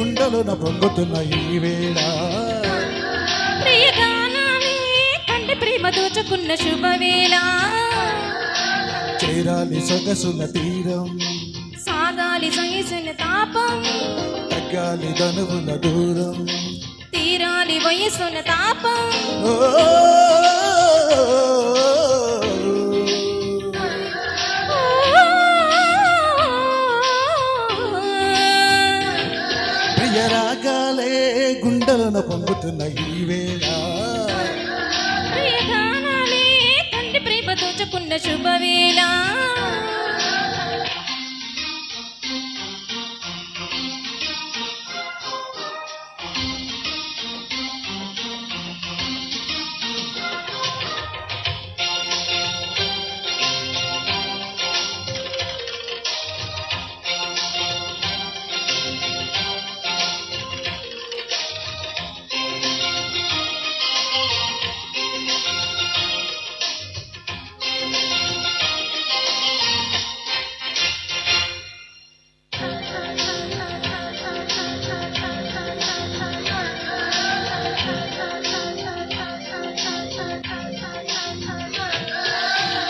గుండెలున పొంగుతున్న ఈ వేళ. ప్రియగానాలే కంటి ప్రేమ దోచుకున్న శుభవేళ. చేరాలి సొగసుల తీరం. సాగాలి సహిసిన తాపం. తగ్గాలి ధనువుల దూరం. తీరాలి వయసున తాపం. ఓ గుండెలున పొంగుతున్న ఈ వేళ. తండ్రి కంటి ప్రేమ దోచుకున్న శుభవేళ.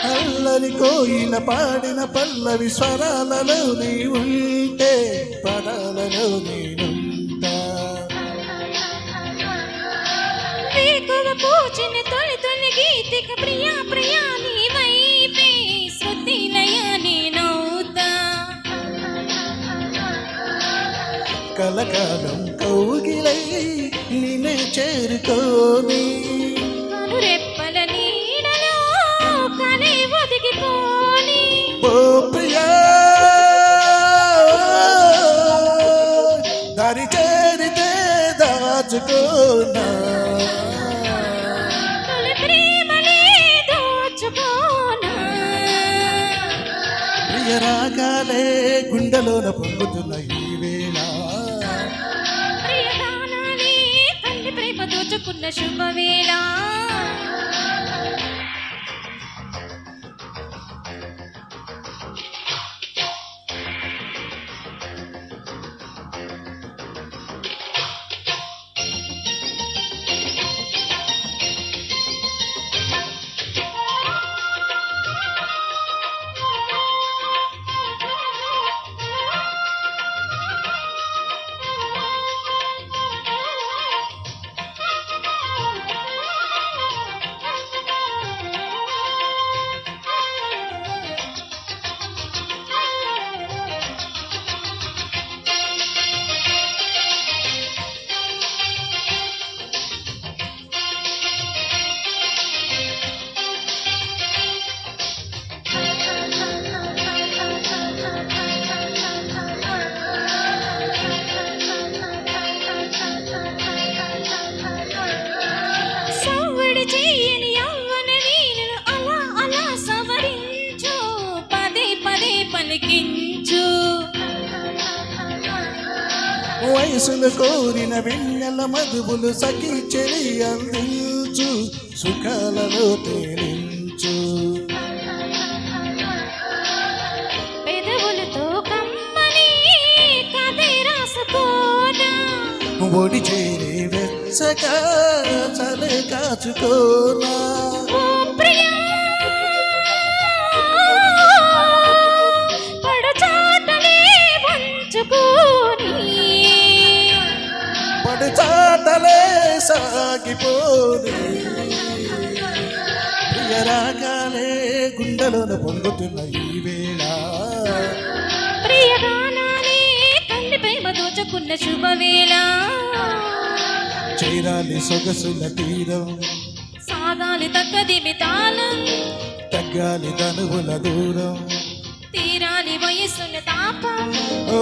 అల్లరి కోయిల పాడిన పల్లవి స్వరాలలో నీ ఉంటే పదాలలో నేనుంటా. పూచిన తొలి తొలి గీతిక ప్రియా ప్రియా నీ వైపే శృతి లయ నేనవుతా. కలకాలం కౌగిలై నిన్నే చేరుకోని ప్రియ రాగాలే గుండెలోన పొంగుతున్న ఈ వేళ. శుభవేళ. వయసులు కోరిన వెన్నెల మధువులు సఖి చెరి అందించు సుఖాలలో తేలించు. ఒడి చేరి వెచ్చగా చలి కాచుకోనా? సాగిపోని ప్రియ రాగాలే గుండెలోన పొంగుతున్న ఈ వేళ. ప్రియగానాలే కంటి ప్రేమ దోచుకున్న శుభవేళ. చేరాలి సొగసుల తీరం. సాగాలి తగ్గదిమి తాళం తగ్గాలి తనువుల దూరం. తీరాలి వయసుల తాపం. ఓ